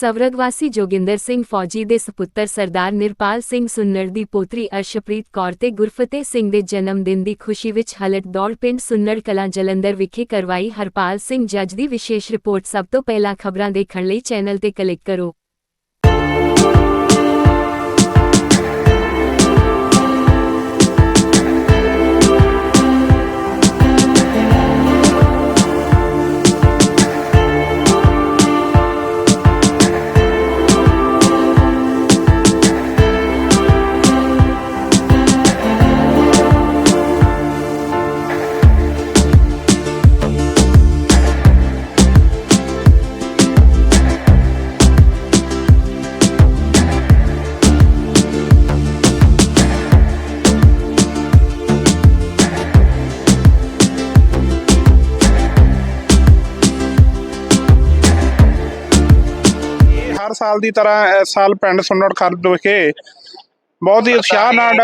ਸਵਰਗਵਾਸੀ ਜੋਗਿੰਦਰ ਸਿੰਘ ਫੌਜੀ ਦੇ ਸੁਪੁੱਤਰ ਸਰਦਾਰ ਨਿਰਪਾਲ ਸਿੰਘ ਸੁੰਨੜ ਦੀ ਪੋਤਰੀ ਅਰਸ਼ਪ੍ਰੀਤ ਕੌਰ ਤੇ ਗੁਰਫਤਿਹ ਸਿੰਘ ਦੇ ਜਨਮ ਦਿਨ ਦੀ ਖੁਸ਼ੀ ਵਿੱਚ ਹਲਟ ਦੌੜ ਪਿੰਡ ਸੁੰਨੜ ਕਲਾਂ ਜਲੰਧਰ ਵਿਖੇ ਕਰਵਾਈ ਹਰਪਾਲ ਸਿੰਘ ਜੱਜ ਦੀ ਵਿਸ਼ੇਸ਼ ਰਿਪੋਰਟ ਸਭ ਤੋਂ ਪਹਿਲਾਂ ਖਬਰਾਂ ਦੇਖਣ ਲਈ ਚੈਨਲ ਤੇ ਕਲਿੱਕ ਕਰੋ। ਹਰ ਸਾਲ ਦੀ ਤਰ੍ਹਾਂ ਇਸ ਸਾਲ ਪਿੰਡ ਸੁੰਨੜ ਖਰਦ ਵਿਖੇ ਬਹੁਤ ਹੀ ਉਤਸ਼ਾਹ ਨਾਲ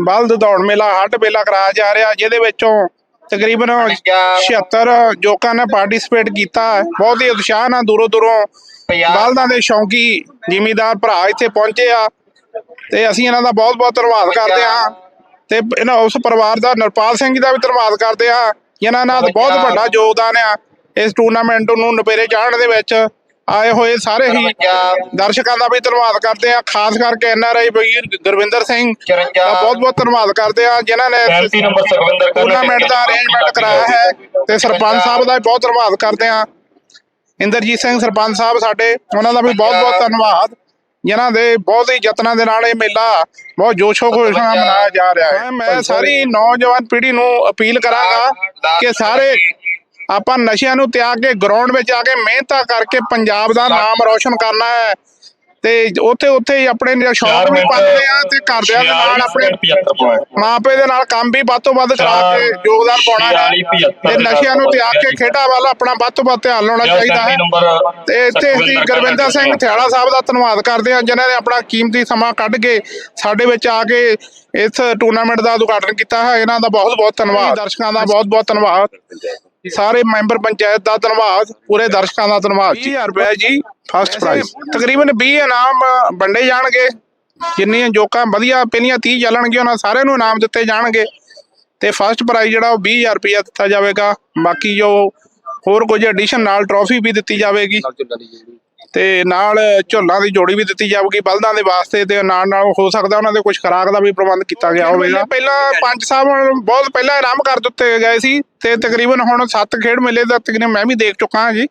ਬਲਦ ਦੌੜ ਮੇਲਾ ਹੱਟ ਮੇਲਾ ਕਰਾਇਆ ਜਾ ਰਿਹਾ ਜਿਹਦੇ ਵਿੱਚੋਂ ਤਕਰੀਬਨ 76 ਜੋਕਾਂ ਨੇ ਪਾਰਟਿਸਿਪੇਟ ਕੀਤਾ ਹੈ। ਬਹੁਤ ਹੀ ਉਤਸ਼ਾਹ ਨਾਲ ਦੂਰੋਂ ਦੂਰੋਂ ਬਲਦਾਂ ਦੇ ਸ਼ੌਂਕੀ ਜ਼ਿਮੀਦਾਰ ਭਰਾ ਇੱਥੇ ਪਹੁੰਚੇ ਆ ਤੇ ਅਸੀਂ ਇਹਨਾਂ ਦਾ ਬਹੁਤ ਬਹੁਤ ਧੰਨਵਾਦ ਕਰਦੇ ਹਾਂ ਤੇ ਇਹਨਾਂ ਉਸ ਪਰਿਵਾਰ ਦਾ ਨਰਪਾਲ ਸਿੰਘ ਦਾ ਵੀ ਧੰਨਵਾਦ ਕਰਦੇ ਆ ਜਿਨ੍ਹਾਂ ਨਾਲ ਬਹੁਤ ਵੱਡਾ ਯੋਗਦਾਨ ਆ ਇਸ ਟੂਰਨਾਮੈਂਟ ਨੂੰ ਨਪੇਰੇ ਚਾੜਨ ਦੇ ਵਿੱਚ ਆਏ ਹੋਏ ਸਾਰੇ ਹੀ ਦਰਸ਼ਕਾਂ ਦਾ ਵੀ ਧੰਨਵਾਦ ਕਰਦੇ ਆ ਖਾਸ ਕਰਕੇ ਐਨਆਰਆਈ ਵੀਰ ਗੁਰਵਿੰਦਰ ਸਿੰਘ ਦਾ ਬਹੁਤ ਬਹੁਤ ਧੰਨਵਾਦ ਕਰਦੇ ਆ ਜਿਨ੍ਹਾਂ ਨੇ 35 ਨੰਬਰ ਸੁਖਵਿੰਦਰ ਕੌਰ ਟੂਰਨਾਮੈਂਟ ਦਾ ਅਰੇਂਜਮੈਂਟ ਕਰਾਇਆ ਹੈ ਤੇ ਸਰਪੰਚ ਸਾਹਿਬ ਦਾ ਵੀ ਬਹੁਤ ਧੰਨਵਾਦ ਕਰਦੇ ਆ ਇੰਦਰਜੀਤ ਸਿੰਘ ਸਰਪੰਚ ਸਾਹਿਬ ਸਾਡੇ ਉਹਨਾਂ ਦਾ ਵੀ ਬਹੁਤ ਬਹੁਤ ਧੰਨਵਾਦ ਜਿਨ੍ਹਾਂ ਦੇ ਬਹੁਤ ਹੀ ਯਤਨਾਂ ਦੇ ਨਾਲ ਇਹ ਮੇਲਾ ਬਹੁਤ ਜੋਸ਼ੋ ਖੁਸ਼ੀ ਨਾਲ ਮਨਾਇਆ ਜਾ ਰਿਹਾ ਹੈ। ਮੈਂ ਸਾਰੀ ਨੌਜਵਾਨ ਪੀੜ੍ਹੀ ਨੂੰ ਅਪੀਲ ਕਰਾਂਗਾ ਕਿ ਸਾਰੇ ਆਪਾਂ ਨਸ਼ਿਆਂ ਨੂੰ ਤਿਆਗ ਕੇ ਗਰਾਊਂਡ ਵਿੱਚ ਆ ਕੇ ਮਿਹਨਤਾਂ ਕਰਕੇ ਪੰਜਾਬ ਦਾ ਨਾਮ ਰੌਸ਼ਨ ਕਰਨਾ ਹੈ। ਤੇ ਉੱਥੇ ਉੱਥੇ ਹੀ ਆਪਣੇ ਜਿਹੜੇ ਸ਼ੌਕ ਵੀ ਪਾਉਂਦੇ ਆ ਤੇ ਘਰਦਿਆਂ ਦੇ ਨਾਲ ਆਪਣੇ 75 ਪੁਆਇੰਟ ਮਾਪੇ ਦੇ ਨਾਲ ਕੰਮ ਵੀ ਵੱਧ ਤੋਂ ਵੱਧ ਕਰਾ ਕੇ ਯੋਗਦਾਨ ਪਾਉਣਾ ਹੈ। ਤੇ ਨਸ਼ਿਆਂ ਨੂੰ ਤਿਆਗ ਕੇ ਖੇਡਾਂ ਵੱਲ ਆਪਣਾ ਵੱਧ ਤੋਂ ਵੱਧ ਧਿਆਨ ਲਾਉਣਾ ਚਾਹੀਦਾ ਹੈ। ਤੇ ਇੱਥੇ ਅਸੀਂ ਗੁਰਵਿੰਦਰ ਸਿੰਘ ਥਿਆੜਾ ਸਾਹਿਬ ਦਾ ਧੰਨਵਾਦ ਕਰਦੇ ਹਾਂ ਜਿਨ੍ਹਾਂ ਨੇ ਆਪਣਾ ਕੀਮਤੀ ਸਮਾਂ ਕੱਢ ਕੇ ਸਾਡੇ ਵਿੱਚ ਆ ਕੇ ਇਸ ਟੂਰਨਾਮੈਂਟ ਦਾ ਉਦਘਾਟਨ ਕੀਤਾ ਹੈ। ਇਹਨਾਂ ਦਾ ਬਹੁਤ ਬਹੁਤ ਧੰਨਵਾਦ। ਦਰਸ਼ਕਾਂ ਦਾ ਬਹੁਤ ਬਹੁਤ ਧੰਨਵਾਦ। ਸਾਰੇ ਮੈਂਬਰ ਪੰਚਾਇਤ ਦਾ ਧੰਨਵਾਦ ਪੂਰੇ ਦਰਸ਼ਕਾਂ ਦਾ ਧੰਨਵਾਦ। 20000 ਰੁਪਏ ਜੀ। ਫਸਟ ਪ੍ਰਾਈਜ਼ ਤਕਰੀਬਨ 20 ਇਨਾਮ ਵੰਡੇ ਜਾਣਗੇ। ਜਿੰਨੀਆਂ ਜੋਕਾਂ ਵਧੀਆ ਪਹਿਲੀਆਂ 30 ਚੱਲਣਗੀਆਂ ਉਹਨਾਂ ਸਾਰਿਆਂ ਨੂੰ ਇਨਾਮ ਦਿੱਤੇ ਜਾਣਗੇ। ਤੇ ਫਸਟ ਪ੍ਰਾਈਜ਼ ਜਿਹੜਾ ਉਹ 20000 ਰੁਪਏ ਦਿੱਤਾ ਜਾਵੇਗਾ। ਬਾਕੀ ਜੋ ਹੋਰ ਕੁਝ ਐਡੀਸ਼ਨ ਨਾਲ ਟਰੋਫੀ ਵੀ ਦਿੱਤੀ ਜਾਵੇਗੀ। ਤੇ ਨਾਲ ਝੋਲਾਂ ਦੀ ਜੋੜੀ ਵੀ ਦਿੱਤੀ ਜਾਊਗੀ ਬਲਦਾਂ ਦੇ ਵਾਸਤੇ ਤੇ ਨਾਲ ਨਾਲ ਹੋ ਸਕਦਾ ਉਹਨਾਂ ਦੇ ਕੁਝ ਖੁਰਾਕ ਦਾ ਵੀ ਪ੍ਰਬੰਧ ਕੀਤਾ ਗਿਆ ਹੋਵੇਗਾ ਪਹਿਲਾਂ ਪੰਜ ਸਾਹਿਬ ਬਹੁਤ ਪਹਿਲਾਂ ਆਰਾਮ ਕਰ ਦਿੱਤੇ ਗਏ ਸੀ ਤੇ ਤਕਰੀਬਨ ਹੁਣ ਸੱਤ ਖੇਡ ਮੇਲੇ ਦਾ ਤਕਰੀਬਨ ਮੈਂ ਵੀ ਦੇਖ ਚੁੱਕਾ ਹਾਂ ਜੀ।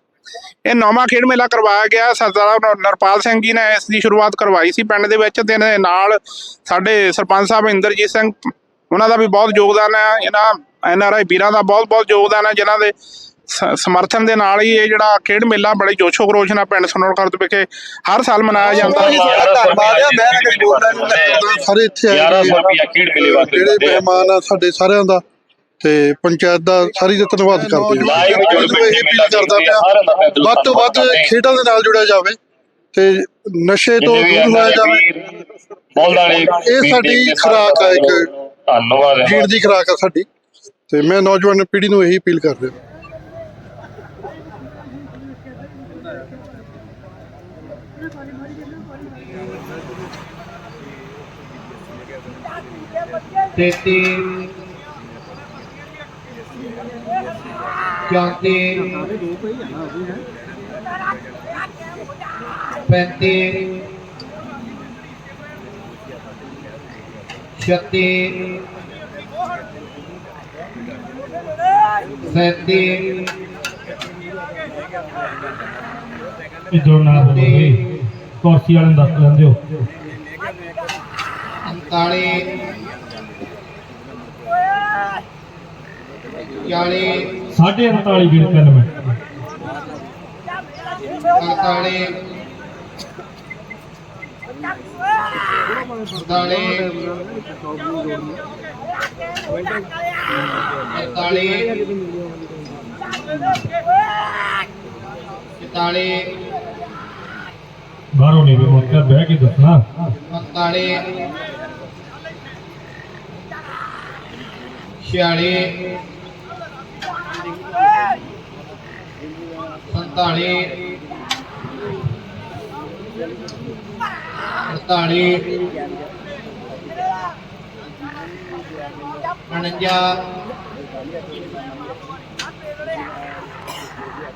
ਇਹ ਨੌਵਾਂ ਖੇਡ ਮੇਲਾ ਕਰਵਾਇਆ ਗਿਆ, ਸਰਦਾਰ ਨਰ- ਨਰਪਾਲ ਸਿੰਘ ਜੀ ਨੇ ਇਸ ਦੀ ਸ਼ੁਰੂਆਤ ਕਰਵਾਈ ਸੀ ਪਿੰਡ ਦੇ ਵਿੱਚ ਤੇ ਨਾਲ ਸਾਡੇ ਸਰਪੰਚ ਸਾਹਿਬ ਇੰਦਰਜੀਤ ਸਿੰਘ, ਉਹਨਾਂ ਦਾ ਵੀ ਬਹੁਤ ਯੋਗਦਾਨ ਹੈ, ਇਹਨਾਂ ਐਨ ਆਰ ਆਈ ਵੀਰਾਂ ਦਾ ਬਹੁਤ ਬਹੁਤ ਯੋਗਦਾਨ ਹੈ, ਜਿਨ੍ਹਾਂ ਦੇ ਸਮਰਥਨ ਦੇ ਨਾਲ ਹੀ ਇਹ ਜਿਹੜਾ ਖੇਡ ਮੇਲਾ ਬੜੇ ਜੋਸ਼ੋ ਖਰੋਸ਼ ਨਾਲ ਪਿੰਡ ਸਨੋਰ ਖਰਦ ਵਿਖੇ ਹਰ ਸਾਲ ਮਨਾਇਆ ਜਾਂਦਾ ਹੈ ਧੰਨਵਾਦ ਆ ਮੈਂ ਅਗਰ ਬੋਲਦਾ ਨਹੀਂ ਕਰਦਾ ਸਾਰੇ ਇੱਥੇ ਆਏ 1100 ਨੇ। ਰੁਪਿਆ ਖੇਡ ਮੇਲੇ ਵਾਸਤੇ ਜਿਹੜੇ ਦਿੰਦੇ ਆ। ਮਹਿਮਾਨ ਆ ਸਾਡੇ ਸਾਰਿਆਂ ਦਾ ਤੇ ਪੰਚਾਇਤ ਦਾ ਸਾਰੀ ਦਾ ਧੰਨਵਾਦ ਕਰਦੇ ਹਾਂ ਲਾਈਵ ਜੁੜ ਮੈਂ ਇਹ ਅਪੀਲ ਕਰਦਾ ਪਿਆ ਵੱਧ ਤੋਂ ਵੱਧ। ਖੇਡਾਂ ਦੇ ਨਾਲ ਜੁੜਿਆ ਜਾਵੇ ਤੇ ਨਸ਼ੇ ਤੋਂ ਦੂਰ ਹੋਇਆ ਜਾਵੇ ਇਹ ਸਾਡੀ ਖੁਰਾਕ ਆ ਇੱਕ। ਧੰਨਵਾਦ ਹੈ ਜੀਣ ਦੀ ਖੁਰਾਕ ਆ ਸਾਡੀ ਤੇ ਮੈਂ ਨੌਜਵਾਨ ਪੀੜ੍ਹੀ ਨੂੰ ਇਹੀ ਅਪੀਲ ਕਰ ਰਿਹਾ तेतीस चौतीस पैंतीस छत्तीस सैंतीस ਇਹ ਜੋ ਨਾ ਹੋਵੇ ਕੁਰਸੀ ਵਾਲੇ ਨੂੰ ਦੱਸ ਲੈਂਦੇ ਹੋ 41 ਸਾਢੇ 39 ਵੀਰ ਕੰਨ ਮੈਂ 40 41 41 41 छी सत अड़तालीह 49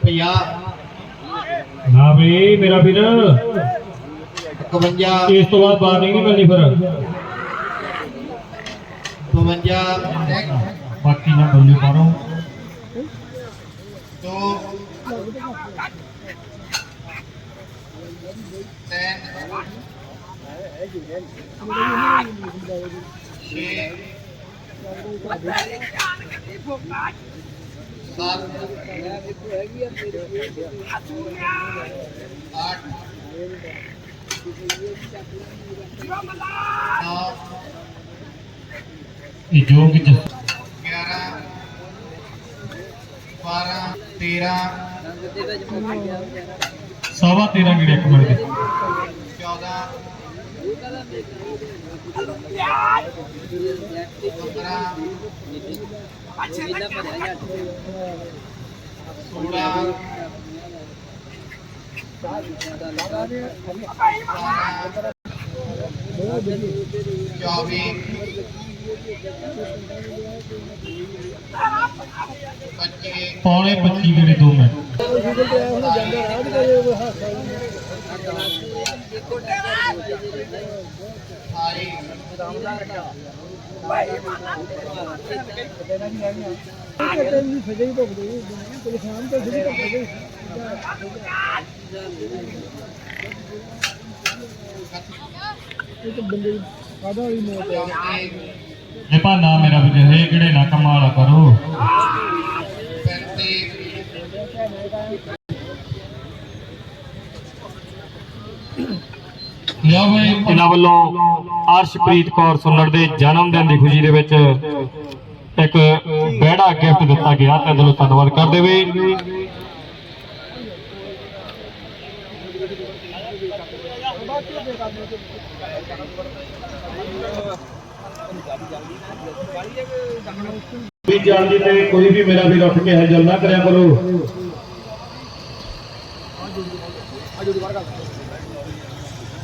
50 ਨਾ ਵੀ ਮੇਰਾ ਵੀਰ ਇਕਵੰਜਾ ਇਸ ਤੋਂ ਬਾਅਦ ਵਾਰਨਿੰਗ ਨਹੀਂ ਮਿਲਣੀ ਫਿਰ ਬਵੰਜਾ ਬਾਕੀ ਨਾ ਬੱਲੇ ਮਾਰੋ ਦੋ ਤਿੰਨ ਛੇ ਸੱਤ ਅੱਠ ਨੌ ਇਹ ਜੋਗ ਚ ਗਿਆਰਾਂ ਬਾਰਾਂ पौने पच्ची मेरे दो मिनट। ਮਿੰਟ ਦੇ ਚੌਦਾਂ ਪੰਦਰਾਂ ਸੋਲਾਂ ਚੌਵੀ ਪੱਚੀ ਪੌਣੇ 25 ਗੇੜੇ 2 ਮਿੰਟ ਸਾਰੀ ਚੌਂਤੀ ਇਹ ਭਾਨਾ ਮੇਰਾ ਵੀਰ ਇਹ ਗੇੜੇ ਨਾ ਕਮਾਲ ਕਰੋ। ਇਹਨਾਂ ਵੱਲੋਂ ਅਰਸ਼ਪ੍ਰੀਤ ਕੌਰ ਸੁੰਨੜ ਦੇ ਜਨਮ ਦਿਨ ਦੀ ਖੁਸ਼ੀ ਦੇ ਵਿੱਚ ਇੱਕ ਬਹਿੜਾ ਗਿਫਟ ਦਿੱਤਾ ਗਿਆ। ਤੇ ਦਿਲੋਂ ਧੰਨਵਾਦ ਕਰਦੇ ਵੇ ਵੀ ਜਾਣਦੀ ਤੇ ਕੋਈ ਵੀ ਮੇਰਾ ਵੀਰ ਉੱਠ ਕੇ ਹਜਲ ਨਾ ਕਰਿਆ ਕਰੋ।